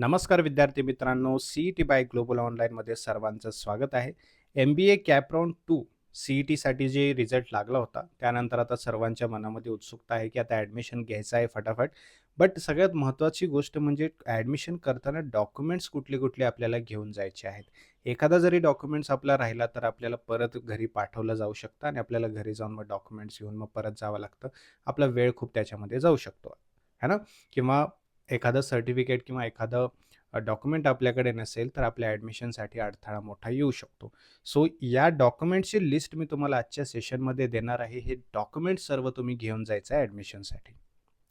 नमस्कार विद्यार्थी मित्रांनो C E T by global ऑनलाईनमध्ये सर्वांचं स्वागत आहे. M B A cap round to C E टीसाठी जे रिझल्ट लागला होता त्यानंतर आता सर्वांच्या मनामध्ये उत्सुकता आहे की आता ॲडमिशन घ्यायचं आहे फटाफट. बट सगळ्यात महत्त्वाची गोष्ट म्हणजे ॲडमिशन करताना डॉक्युमेंट्स कुठले कुठले आपल्याला घेऊन जायचे आहेत. एखादा जरी डॉक्युमेंट्स आपला राहिला तर आपल्याला परत घरी पाठवलं जाऊ शकतं आणि आपल्याला घरी जाऊन मग डॉक्युमेंट्स घेऊन मग परत जावं लागतं. आपला वेळ खूप त्याच्यामध्ये जाऊ शकतो. है ना? किंवा एखादं सर्टिफिकेट किंवा एखादं डॉक्युमेंट आपल्याकडे नसेल तर आपल्या ॲडमिशनसाठी अडथळा मोठा येऊ शकतो. सो या डॉक्युमेंटची लिस्ट मी तुम्हाला आजच्या सेशनमध्ये देणार आहे. हे डॉक्युमेंट सर्व तुम्ही घेऊन जायचं आहे ॲडमिशनसाठी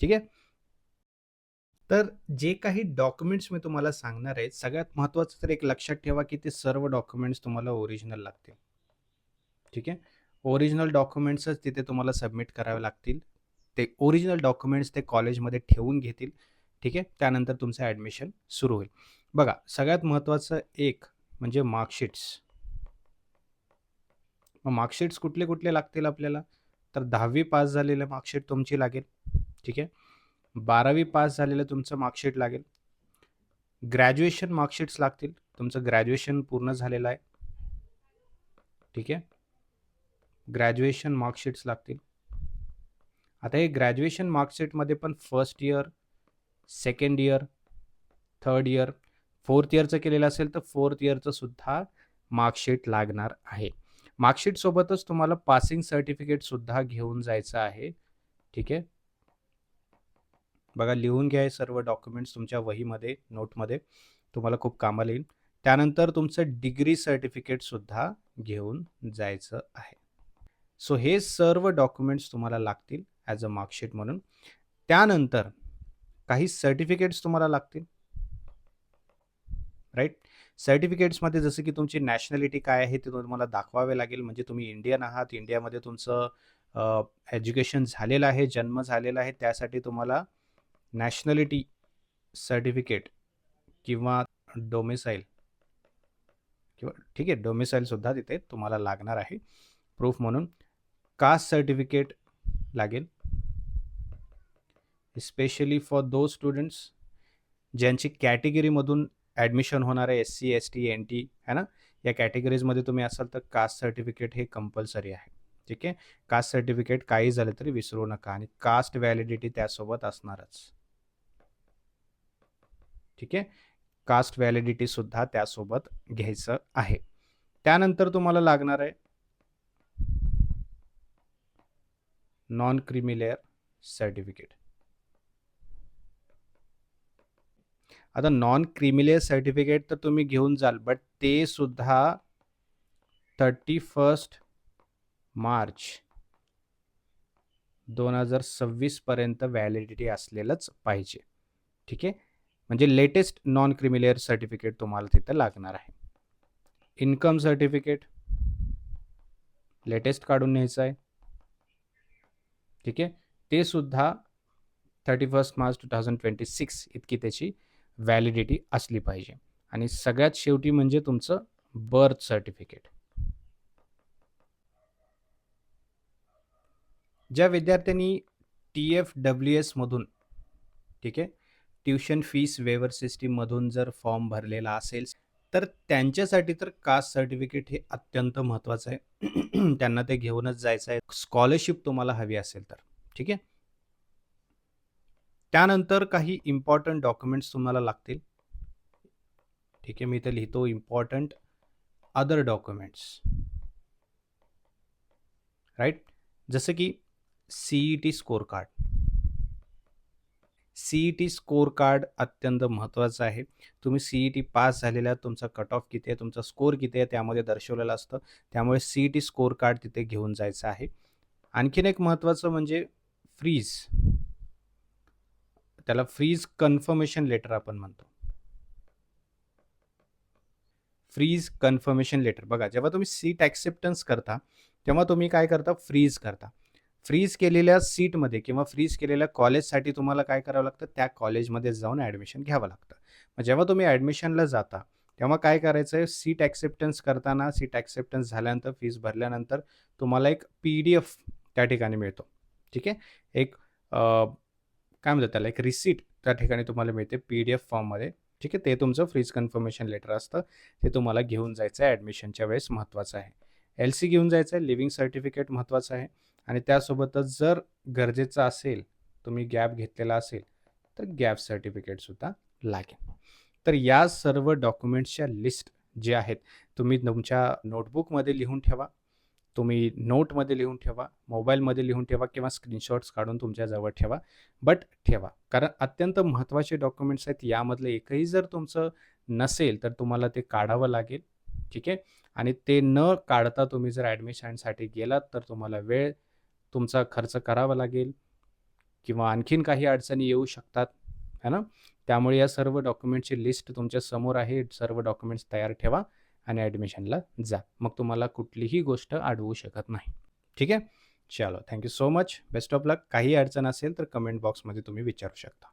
ठीक आहे? तर जे काही डॉक्युमेंट्स मी तुम्हाला सांगणार आहे सगळ्यात महत्त्वाचं तर एक लक्षात ठेवा की ते सर्व डॉक्युमेंट्स तुम्हाला ओरिजिनल लागतील. ठीक आहे? ओरिजिनल डॉक्युमेंट्सच तिथे तुम्हाला सबमिट करावे लागतील. ते ओरिजिनल डॉक्युमेंट्स ते कॉलेजमध्ये ठेवून घेतील. ठीक आहे? त्यानंतर तुमचं ॲडमिशन सुरू होईल. बघा सगळ्यात महत्त्वाचं एक म्हणजे मार्कशीट्स मग मार्कशीट्स कुठले कुठले लागतील आपल्याला? तर दहावी पास झालेलं मार्कशीट तुमची लागेल. ठीक आहे? बारावी पास झालेलं तुमचं मार्कशीट लागेल. ग्रॅज्युएशन मार्कशीट्स लागतील. तुमचं ग्रॅज्युएशन पूर्ण झालेलं आहे. ठीक आहे? ग्रॅज्युएशन मार्कशीट्स लागतील. आता हे ग्रॅज्युएशन मार्कशीटमध्ये पण first year second year third year fourth इयरचं केलेलं असेल तर फोर्थ इयरचं सुद्धा मार्कशीट लागणार आहे. मार्कशीटसोबतच तुम्हाला पासिंग सर्टिफिकेटसुद्धा घेऊन जायचं आहे. ठीक आहे? बघा लिहून घ्या हे सर्व डॉक्युमेंट्स तुमच्या वहीमध्ये नोटमध्ये तुम्हाला खूप कामाला येईल. त्यानंतर तुमचं डिग्री सर्टिफिकेटसुद्धा घेऊन जायचं आहे. सो हे सर्व डॉक्युमेंट्स तुम्हाला लागतील ॲज अ मार्कशीट म्हणून. त्यानंतर काही सर्टिफिकेट्स तुम्हाला लागतील. राईट सर्टिफिकेट्समध्ये जसं की तुमची नॅशनॅलिटी काय आहे ते तुम्हाला दाखवावे लागेल. म्हणजे तुम्ही इंडियन आहात इंडियामध्ये तुमचं एज्युकेशन झालेलं आहे जन्म झालेला आहे. त्यासाठी तुम्हाला नॅशनॅलिटी सर्टिफिकेट किंवा डोमिसाईल किंवा ठीक आहे डोमिसाईलसुद्धा तिथे तुम्हाला लागणार आहे. प्रूफ म्हणून कास्ट सर्टिफिकेट लागेल? स्पेशली फॉर दो स्टुडंट्स ज्यांची कॅटेगरीमधून ॲडमिशन होणार आहे S C S T N T है ना? या कॅटेगरीजमध्ये तुम्ही असाल तर कास्ट सर्टिफिकेट हे कंपल्सरी आहे. ठीक आहे? कास्ट सर्टिफिकेट काही झालं तरी विसरू नका आणि कास्ट व्हॅलिडिटी त्यासोबत असणारच. ठीक आहे? कास्ट व्हॅलिडिटीसुद्धा त्यासोबत घ्यायचं आहे. त्यानंतर तुम्हाला लागणार आहे नॉन क्रिमिलेअर सर्टिफिकेट आता नॉन क्रिमिलेस सर्टिफिकेट तर तुम्ही घेऊन जाल बट ते सुद्धा थर्टी फर्स्ट मार्च दोन हजार सव्वीसपर्यंत व्हॅलिडिटी असलेलंच पाहिजे. ठीक आहे? म्हणजे लेटेस्ट नॉन क्रिमिलेअर सर्टिफिकेट तुम्हाला तिथं लागणार आहे. इन्कम सर्टिफिकेट लेटेस्ट काढून न्यायचं आहे. ठीक आहे? ते सुद्धा thirty first March two thousand twenty six इतकी त्याची व्हॅलिडिटी असली पाहिजे. आणि सगळ्यात शेवटी म्हणजे तुमचं बर्थ सर्टिफिकेट ज्या विद्यार्थ्यांनी टी एफ डब्ल्यू एसमधून ठीक आहे ट्युशन फीस वेवर सिस्टीममधून जर फॉर्म भरलेला असेल तर त्यांच्यासाठी तर कास्ट सर्टिफिकेट हे अत्यंत महत्त्वाचं आहे. त्यांना ते घेऊनच जायचं आहे. स्कॉलरशिप तुम्हाला हवी असेल तर ठीक आहे? त्यानंतर काही इम्पॉर्टंट डॉक्युमेंट्स तुम्हाला लागतील. ठीक आहे मी इथे लिहितो इम्पॉर्टंट अदर डॉक्युमेंट्स राईट जसं की C E T score card C E T score card अत्यंत महत्त्वाचं आहे. तुम्ही सी ई टी पास झालेला तुमचा कट ऑफ किती आहे तुमचा स्कोर किती आहे त्यामध्ये दर्शवलेलं असतं. त्यामुळे C E T score card तिथे घेऊन जायचं आहे. आणखीन एक महत्त्वाचं म्हणजे फ्रीज त्याला फ्रीज कन्फर्मेशन लेटर आपण म्हणतो. फ्रीज कन्फर्मेशन लेटर बघा जेव्हा तुम्ही सीट ॲक्सेप्टन्स करता तेव्हा तुम्ही काय करता? फ्रीज करता. फ्रीज केलेल्या सीटमध्ये किंवा फ्रीज केलेल्या कॉलेजसाठी तुम्हाला काय करावं लागतं? त्या कॉलेजमध्ये जाऊन ॲडमिशन घ्यावं लागतं. मग जेव्हा तुम्ही ॲडमिशनला जाता तेव्हा काय करायचं आहे सीट ॲक्सेप्टन्स करताना सीट ॲक्सेप्टन्स झाल्यानंतर फीज भरल्यानंतर तुम्हाला एक पी डी एफ त्या ठिकाणी मिळतो. ठीक आहे? एक काय म्हणतात त्याला? एक रिसीट त्या ठिकाणी तुम्हाला मिळते पी डी एफ फॉर्ममध्ये ठीक आहे? ते तुमचं फ्रीज कन्फर्मेशन लेटर असतं. ते तुम्हाला घेऊन जायचं आहे. ॲडमिशनच्या वेळेस महत्त्वाचं आहे. एल सी घेऊन जायचं आहे. लिव्हिंग सर्टिफिकेट महत्त्वाचं आहे. आणि त्यासोबतच जर गरजेचं असेल तुम्ही गॅप घेतलेला असेल तर गॅप सर्टिफिकेटसुद्धा लागेल. तर या सर्व डॉक्युमेंट्सच्या लिस्ट जे आहेत तुम्ही तुमच्या नोटबुकमध्ये लिहून ठेवा. तुम्ही नोटमध्ये लिहून ठेवा मोबाईलमध्ये लिहून ठेवा किंवा स्क्रीनशॉट्स काढून तुमच्याजवळ ठेवा बट ठेवा. कारण अत्यंत महत्त्वाचे डॉक्युमेंट्स आहेत यामधलं एकही जर तुमचं नसेल तर तुम्हाला ते काढावं लागेल ठीक आहे? आणि ते न काढता तुम्ही जर ॲडमिशनसाठी गेलात तर तुम्हाला वेळ तुमचा खर्च करावा लागेल किंवा आणखीन काही अडचणी येऊ शकतात है ना? त्यामुळे या सर्व डॉक्युमेंटची लिस्ट तुमच्यासमोर आहे सर्व डॉक्युमेंट्स तयार ठेवा. आणि ॲडमिशनला जा. मग तुम्हाला कुठलीही गोष्ट अडवू शकत नाही. ठीक आहे? चलो. Thank you so much best of luck काही अडचण असेल तर कमेंट बॉक्समध्ये तुम्ही विचारू शकता.